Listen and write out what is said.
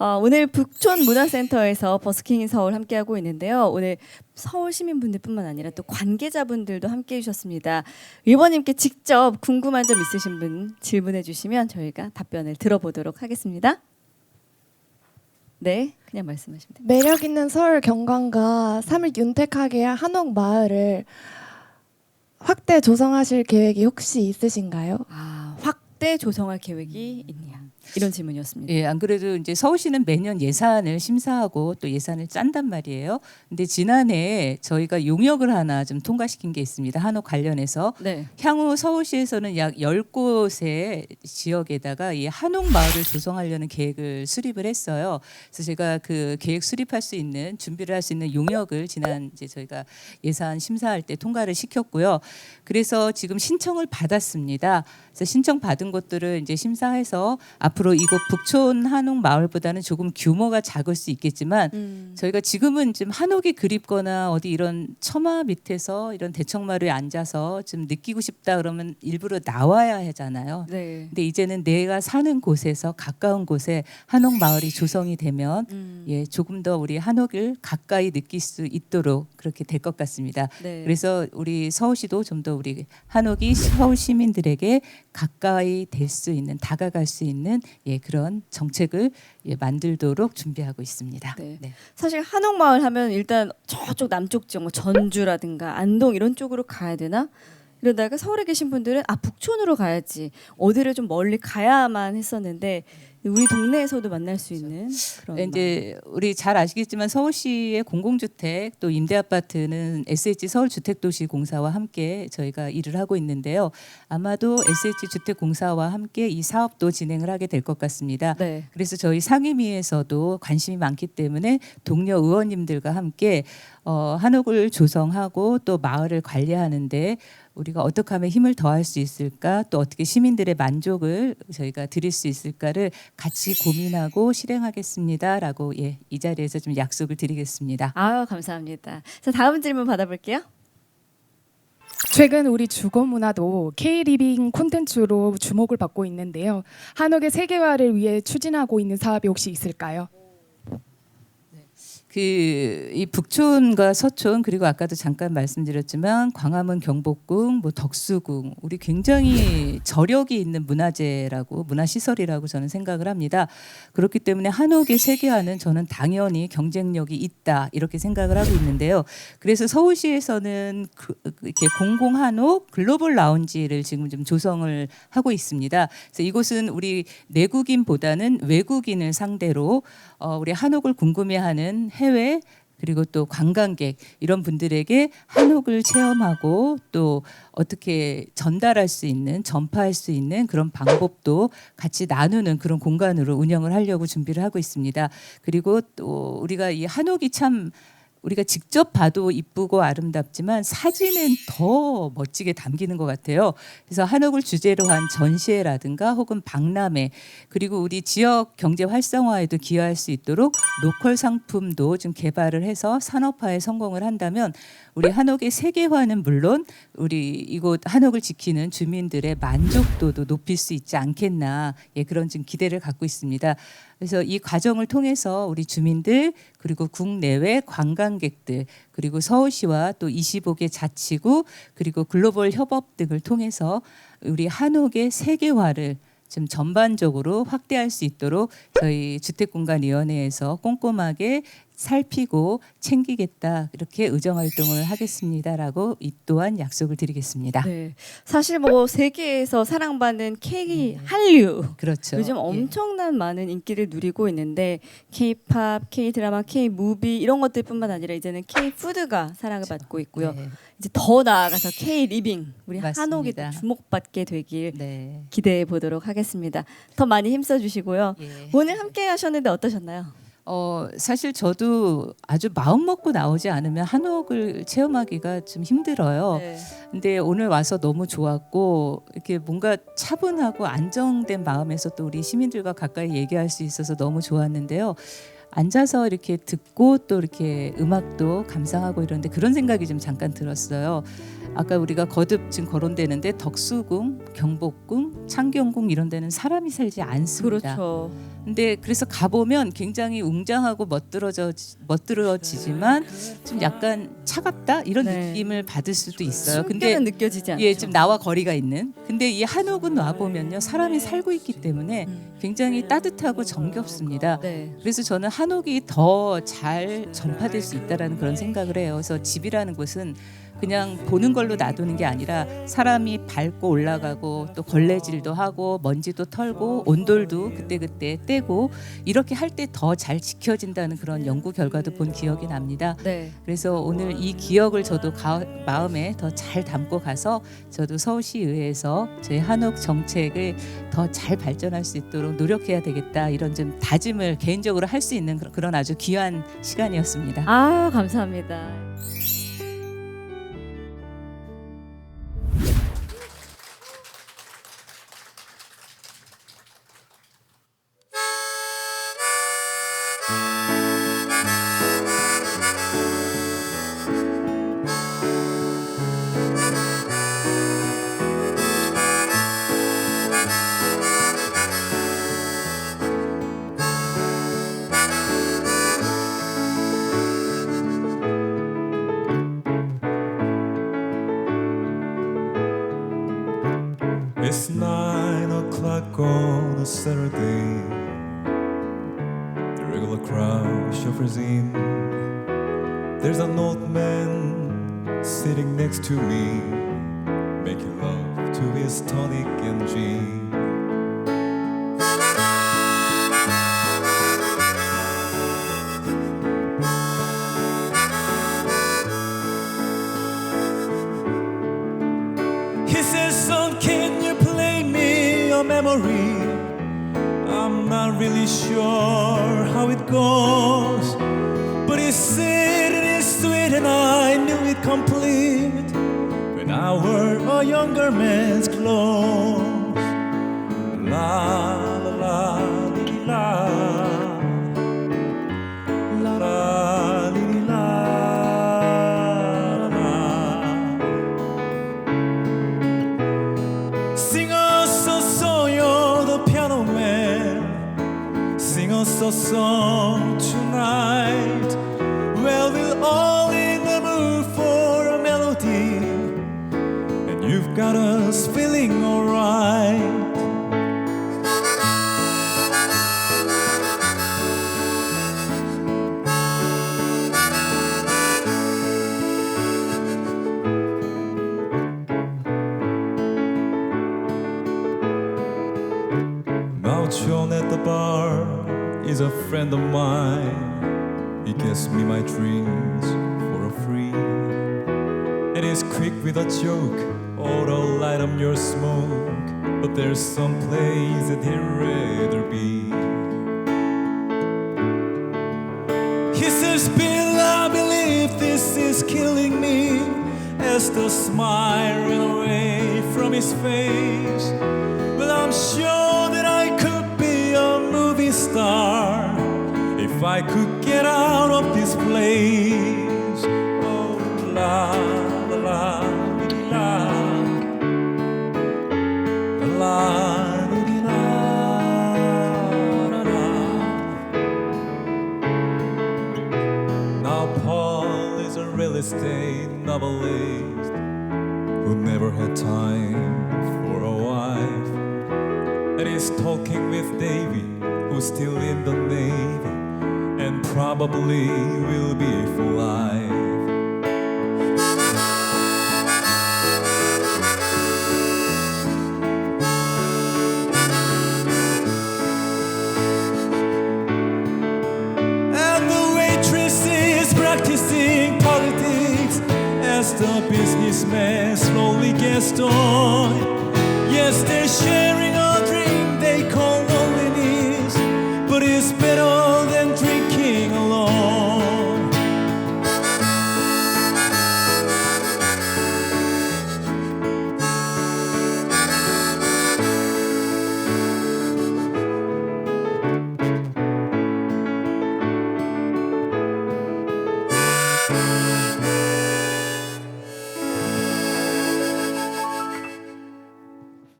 어, 오늘 북촌 문화센터에서 버스킹인 서울 함께하고 있는데요. 오늘 서울 시민분들뿐만 아니라 또 관계자분들도 함께해 주셨습니다. 의원님께 직접 궁금한 점 있으신 분 질문해 주시면 저희가 답변을 들어보도록 하겠습니다. 네, 그냥 말씀하시면 됩니다. 매력 있는 서울 경관과 3일 윤택하게 한옥 마을을 확대 조성하실 계획이 혹시 있으신가요? 아, 확대 조성할 계획이 있냐? 이런 질문이었습니다. 예, 안 그래도 이제 서울시는 매년 예산을 심사하고 또 예산을 짠단 말이에요. 근데 지난해 저희가 용역을 하나 좀 통과시킨 게 있습니다. 한옥 관련해서 네. 향후 서울시에서는 약 10곳의 지역에다가 이 한옥 마을을 조성하려는 계획을 수립을 했어요. 그래서 제가 그 계획 수립할 수 있는 준비를 할 수 있는 용역을 지난 이제 저희가 예산 심사할 때 통과를 시켰고요. 그래서 지금 신청을 받았습니다. 그래서 신청 받은 곳들을 이제 심사해서 앞으로 이곳 북촌 한옥 마을보다는 조금 규모가 작을 수 있겠지만 음, 저희가 지금은 좀 한옥이 그립거나 어디 이런 처마 밑에서 이런 대청마루에 앉아서 좀 느끼고 싶다 그러면 일부러 나와야 하잖아요. 네. 근데 이제는 내가 사는 곳에서 가까운 곳에 한옥 마을이 조성이 되면 음, 예 조금 더 우리 한옥을 가까이 느낄 수 있도록 그렇게 될 것 같습니다. 네. 그래서 우리 서울시도 좀 더 우리 한옥이 서울 시민들에게 가까이 될 수 있는 다가갈 수 있는 예 그런 정책을 예, 만들도록 준비하고 있습니다. 네. 사실 한옥마을 하면 일단 저쪽 남쪽 지역 뭐 전주라든가 안동 이런 쪽으로 가야 되나? 이러다가 서울에 계신 분들은 아 북촌으로 가야지 어디를 좀 멀리 가야만 했었는데 우리 동네에서도 만날 수 있는 그런 네, 이제 우리 잘 아시겠지만 서울시의 공공주택 또 임대 아파트는 SH 서울주택도시공사와 함께 저희가 일을 하고 있는데요. 아마도 SH 주택공사와 함께 이 사업도 진행을 하게 될 것 같습니다. 네. 그래서 저희 상임위에서도 관심이 많기 때문에 동료 의원님들과 함께 어, 한옥을 조성하고 또 마을을 관리하는데 우리가 어떻게 하면 힘을 더할 수 있을까 또 어떻게 시민들의 만족을 저희가 드릴 수 있을까를 같이 고민하고 실행하겠습니다라고 예, 이 자리에서 좀 약속을 드리겠습니다. 아 감사합니다. 자 다음 질문 받아볼게요. 최근 우리 주거 문화도 K-리빙 콘텐츠로 주목을 받고 있는데요. 한옥의 세계화를 위해 추진하고 있는 사업이 혹시 있을까요? 그 이 북촌과 서촌 그리고 아까도 잠깐 말씀드렸지만 광화문 경복궁 뭐 덕수궁 우리 굉장히 저력이 있는 문화재라고 문화시설이라고 저는 생각을 합니다. 그렇기 때문에 한옥의 세계화는 저는 당연히 경쟁력이 있다 이렇게 생각을 하고 있는데요. 그래서 서울시에서는 그, 이렇게 공공 한옥 글로벌 라운지를 지금 좀 조성을 하고 있습니다. 그래서 이곳은 우리 내국인보다는 외국인을 상대로 어, 우리 한옥을 궁금해하는 해외 그리고 또 관광객 이런 분들에게 한옥을 체험하고 또 어떻게 전달할 수 있는 전파할 수 있는 그런 방법도 같이 나누는 그런 공간으로 운영을 하려고 준비를 하고 있습니다. 그리고 또 우리가 이 한옥이 참 우리가 직접 봐도 이쁘고 아름답지만 사진은 더 멋지게 담기는 것 같아요. 그래서 한옥을 주제로 한 전시회라든가 혹은 박람회 그리고 우리 지역 경제 활성화에도 기여할 수 있도록 로컬 상품도 좀 개발을 해서 산업화에 성공을 한다면 우리 한옥의 세계화는 물론 우리 이곳 한옥을 지키는 주민들의 만족도도 높일 수 있지 않겠나 예, 그런 좀 기대를 갖고 있습니다. 그래서 이 과정을 통해서 우리 주민들 그리고 국내외 관광 객들 그리고 서울시와 또 25개 자치구 그리고 글로벌 협업 등을 통해서 우리 한옥의 세계화를 좀 전반적으로 확대할 수 있도록 저희 주택공간위원회에서 꼼꼼하게 살피고 챙기겠다 이렇게 의정 활동을 하겠습니다라고 이 또한 약속을 드리겠습니다. 네. 사실 뭐 세계에서 사랑받는 K 한류 그렇죠. 요즘 예. 엄청난 많은 인기를 누리고 있는데 K-팝, K-드라마, K-무비 이런 것들뿐만 아니라 이제는 K-푸드가 사랑을 받고 있고요. 네. 이제 더 나아가서 K-리빙 우리 맞습니다. 한옥이 또 주목받게 되길 네. 기대해 보도록 하겠습니다. 더 많이 힘써 주시고요. 예. 오늘 함께 하셨는데 어떠셨나요? 어 사실 저도 아주 마음 먹고 나오지 않으면 한옥을 체험하기가 좀 힘들어요. 네. 근데 오늘 와서 너무 좋았고 이렇게 뭔가 차분하고 안정된 마음에서 또 우리 시민들과 가까이 얘기할 수 있어서 너무 좋았는데요. 앉아서 이렇게 듣고 또 이렇게 음악도 감상하고 이러는데 그런 생각이 좀 잠깐 들었어요. 아까 우리가 거듭 지금 거론되는데 덕수궁, 경복궁, 창경궁 이런 데는 사람이 살지 않습니다. 그렇죠. 근데 그래서 가보면 굉장히 웅장하고 멋들어져 멋들어지지만 좀 약간 차갑다 이런 네. 느낌을 받을 수도 있어요. 근데 느껴지지 않죠. 예, 좀 나와 거리가 있는. 근데 이 한옥은 와 보면요 사람이 살고 있기 때문에 굉장히 따뜻하고 정겹습니다. 네. 그래서 저는 한옥이 더 잘 전파될 수 있다라는 그런 생각을 해요. 그래서 집이라는 곳은 그냥 보는 걸로 놔두는 게 아니라 사람이 밟고 올라가고 또 걸레질도 하고 먼지도 털고 온돌도 그때그때 떼고 이렇게 할 때 더 잘 지켜진다는 그런 연구 결과도 본 기억이 납니다. 네. 그래서 오늘 이 기억을 저도 가, 마음에 더 잘 담고 가서 저도 서울시의회에서 저희 한옥 정책을 더 잘 발전할 수 있도록 노력해야 되겠다 이런 좀 다짐을 개인적으로 할 수 있는 그런- 그런 아주 귀한 시간이었습니다. 아 감사합니다. Crowd shuffles in. There's an old man sitting next to me, making love to his tonic and gin. He says, Son, can you play me a memory? I'm not really sure how it goes. But he said it is sweet, and I knew it complete when I wore a younger man's clothes. La la la Us a song tonight. Well, we're all in the mood for a melody, and you've got us feeling alright. Friend of mine. He gets me my drinks for a free. And he's quick with a joke, oh, or to light up your smoke. But there's some place that he'd rather be. He says, Bill, I believe this is killing me. As the smile ran away from his face. I could get out of this place. Oh, la, la, la, la. Paul is a real estate novelist who never had time for a wife. And is talking with Davy, who's still in the Navy and probably will be for life. And the waitress is practicing politics as the businessman slowly gets on. Yes, they're sharing